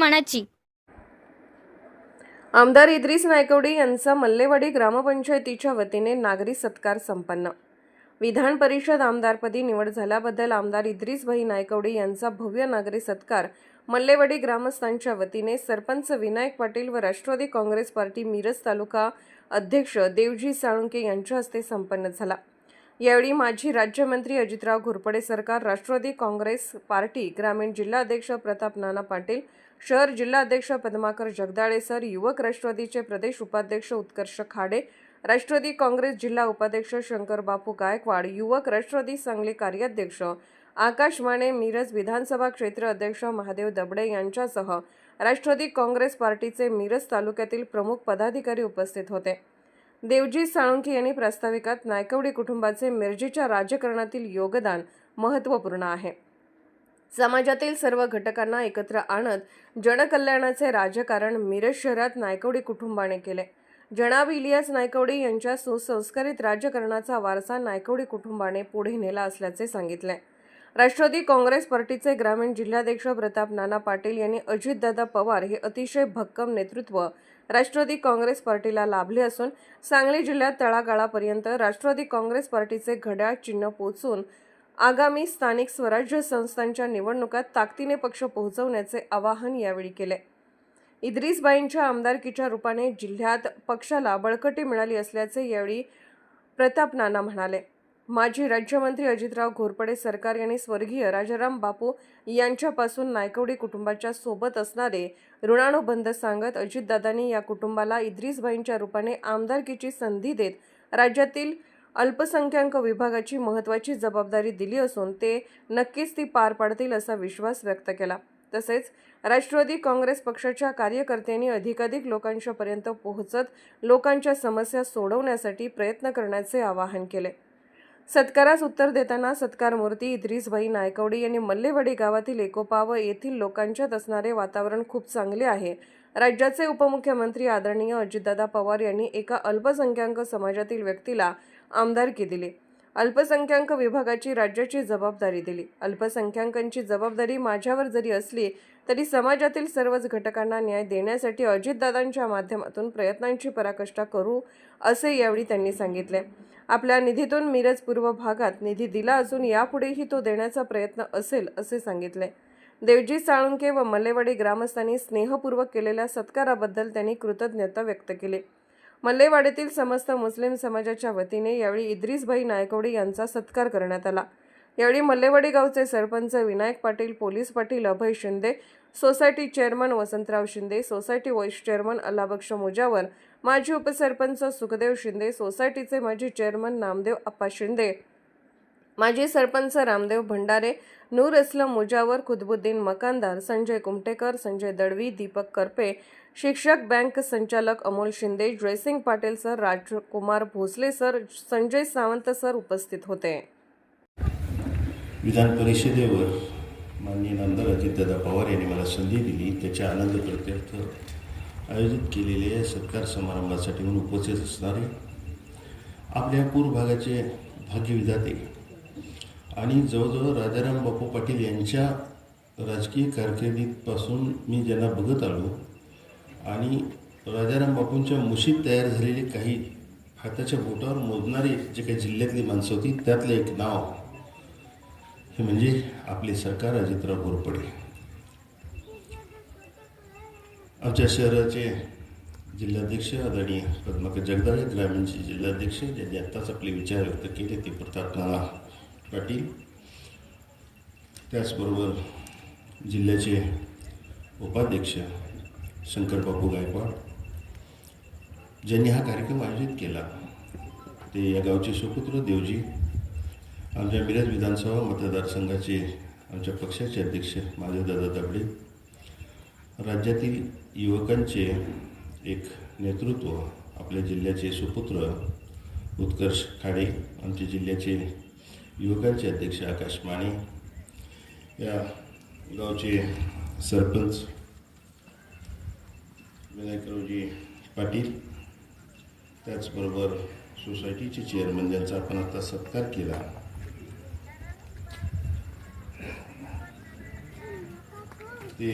मनाची. आमदार इद्रिस नायकवडी यांचा मल्लेवाडी ग्रामपंचायतीच्या वतीने नागरी सत्कार संपन्न. विधान परिषद आमदारपदी निवड झाल्याबद्दल आमदार इद्रिसभाई नायकवडी यांचा भव्य नागरी सत्कार मल्लेवाडी ग्रामस्थांच्या वतीने सरपंच विनायक पाटील व राष्ट्रवादी काँग्रेस पार्टी मिरज तालुका अध्यक्ष देवजी साळुंके यांच्या हस्ते संपन्न झाला. यावेळी माजी राज्यमंत्री अजितराव घोरपडे सरकार राष्ट्रवादी काँग्रेस पार्टी ग्रामीण जिल्हाध्यक्ष प्रताप नाना पाटील शहर जिल्हाध्यक्ष पद्माकर जगदाळे सर युवक राष्ट्रवादीचे प्रदेश उपाध्यक्ष उत्कर्ष खाडे राष्ट्रवादी काँग्रेस जिल्हा उपाध्यक्ष शंकर बापू गायकवाड युवक राष्ट्रवादी सांगली कार्याध्यक्ष आकाश माने मिरज विधानसभा क्षेत्र अध्यक्ष महादेव दबडे यांच्यासह राष्ट्रवादी काँग्रेस पार्टीचे मिरज तालुक्यातील प्रमुख पदाधिकारी उपस्थित होते. देवजी साळुंके यांनी प्रास्ताविकात नायकवडी कुटुंबाचे मिरजीच्या राजकारणातील योगदान महत्त्वपूर्ण आहे. समाजातील सर्व घटकांना एकत्र आणत जनकल्याणाचे राजकारण मिरज शहरात नायकवडी कुटुंबाने केले. जनाब इलियास नायकवडी यांच्या सुसंस्कारित राजकारणाचा वारसा नायकवडी कुटुंबाने पुढे नेला असल्याचे सांगितले. राष्ट्रवादी काँग्रेस पार्टीचे ग्रामीण जिल्हाध्यक्ष प्रताप नाना पाटील यांनी अजितदादा पवार हे अतिशय भक्कम नेतृत्व राष्ट्रवादी काँग्रेस पार्टीला लाभले असून सांगली जिल्ह्यात तळागाळापर्यंत राष्ट्रवादी काँग्रेस पार्टीचे घड्याळ चिन्ह पोचून आगामी स्थानिक स्वराज्य संस्थांच्या निवडणुकात ताकदीने पक्ष पोहोचवण्याचे आवाहन यावेळी केले. इद्रिसबाईंच्या आमदारकीच्या रूपाने जिल्ह्यात पक्षाला बळकटी मिळाली असल्याचे यावेळी प्रताप नाना म्हणाले. माजी राज्यमंत्री अजितराव घोरपडे सरकार यांनी स्वर्गीय राजाराम बापू यांच्यापासून नायकवडी कुटुंबाच्या सोबत असणारे ऋणानुबंध सांगत अजितदादांनी या कुटुंबाला इद्रिसबाईंच्या रूपाने आमदारकीची संधी देत राज्यातील अल्पसंख्याक विभागाची महत्त्वाची जबाबदारी दिली असून ते नक्कीच ती पार पाडतील असा विश्वास व्यक्त केला. तसेच राष्ट्रवादी काँग्रेस पक्षाच्या कार्यकर्त्यांनी अधिकाधिक लोकांच्यापर्यंत पोहोचत लोकांच्या समस्या सोडवण्यासाठी प्रयत्न करण्याचे आवाहन केले. सत्कारास उत्तर देताना सत्कारमूर्ती इद्रिसभाई नायकवडी यांनी मल्लेवाडी गावातील एकोपा व येथील लोकांच्यात असणारे वातावरण खूप चांगले आहे. राज्याचे उपमुख्यमंत्री आदरणीय अजितदादा पवार यांनी एका अल्पसंख्याक समाजातील व्यक्तीला आमदारकी दिली अल्पसंख्याक विभागाची राज्याची जबाबदारी दिली. अल्पसंख्याकांची जबाबदारी माझ्यावर जरी असली तरी समाजातील सर्वच घटकांना न्याय देण्यासाठी अजितदादांच्या माध्यमातून प्रयत्नांची पराकाष्ठा करू असे यावेळी त्यांनी सांगितले. आपल्या निधीतून मिरज पूर्व भागात निधी दिला असून यापुढेही तो देण्याचा प्रयत्न असेल असे सांगितले. देवजी साळुंके व मल्लेवाडी ग्रामस्थांनी स्नेहपूर्वक केलेल्या सत्काराबद्दल त्यांनी कृतज्ञता व्यक्त केली. मल्लेवाडीतील समस्त मुस्लिम समाजाच्या वतीने यावेळी इद्रिसभाई नायकवडे यांचा सत्कार करण्यात आला. यावेळी मल्लेवाडी गावचे sarpanch Vinayak Patil police Patil Abhay Shinde society chairman Vasantrao Shinde society vice chairman Allabaksh Mujawar माजी उपसरपंच सुखदेव शिंदे सोसायटीचे माजी चेअरमन नामदेव अप्पा शिंदे माजी सरपंच रामदेव भंडारे नूर इस्लम मुजावर खुदबुद्दीन मकानदार संजय कुमटेकर संजय दळवी दीपक करपे शिक्षक बँक संचालक Amol Shinde Jaysing Patil sir Rajkumar Bhosale sir Sanjay Sawant sir उपस्थित होते. विधान परिषदेवर माननीय आमदार अजितदादा पवार यांनी मला संधी दिली. त्याच्या आनंद प्रत्यर्थ आयोजित केलेल्या सत्कार समारंभासाठी म्हणून उपस्थित असणारे आपल्या पूर्व भागाचे भाग्यविधाते आणि जवळजवळ राजाराम बापू पाटील यांच्या राजकीय कारकिर्दीपासून मी ज्यांना बघत आलो आणि राजाराम बापूंच्या मुशीत तयार झालेले काही हाताच्या बोटावर मोजणारी जे काही जिल्ह्यातली माणसं होती त्यातलं एक नाव हे म्हणजे आपले सरकार अजितराव घोरपडे आमच्या शहराचे जिल्हाध्यक्ष आदरणीय पद्माकर जगदाळे ग्रामीणचे जिल्हाध्यक्ष ज्यांनी आत्ताच आपले विचार व्यक्त केले ते प्रतापनाला पाटील. त्याचबरोबर जिल्ह्याचे उपाध्यक्ष शंकरबाबू गायकवाड. ज्यांनी हा कार्यक्रम आयोजित केला ते या गावचे सुपुत्र देवजी आमच्या मिरज विधानसभा मतदारसंघाचे आमच्या पक्षाचे अध्यक्ष माधवदादा दबडे राज्यातील युवकांचे एक नेतृत्व आपल्या जिल्ह्याचे सुपुत्र उत्कर्ष खाडे आमच्या जिल्ह्याचे युवकांचे अध्यक्ष आकाश माने या गावचे सरपंच विनायकरावजी पाटील त्याचबरोबर सोसायटीचे चेअरमन ज्यांचा आपण आता सत्कार केला. ते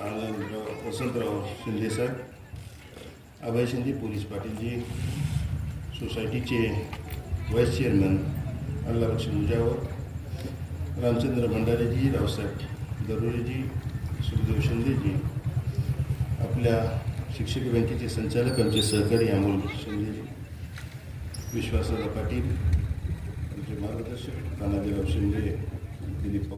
आनंदराव वसंतराव शिंदे साहेब अभय शिंदे पोलीस पाटीलजी सोसायटीचे व्हाईस चेअरमन अल्लाबक्ष मुजावर रामचंद्र भंडारेजी रावसाहेब दरोरेजी सुखदेव शिंदेजी आपल्या शिक्षक बँकेचे संचालक आमचे सहकारी अमोल शिंदेजी विश्वासदादा पाटील आमचे मार्गदर्शक तानाजीराव शिंदे दिलीप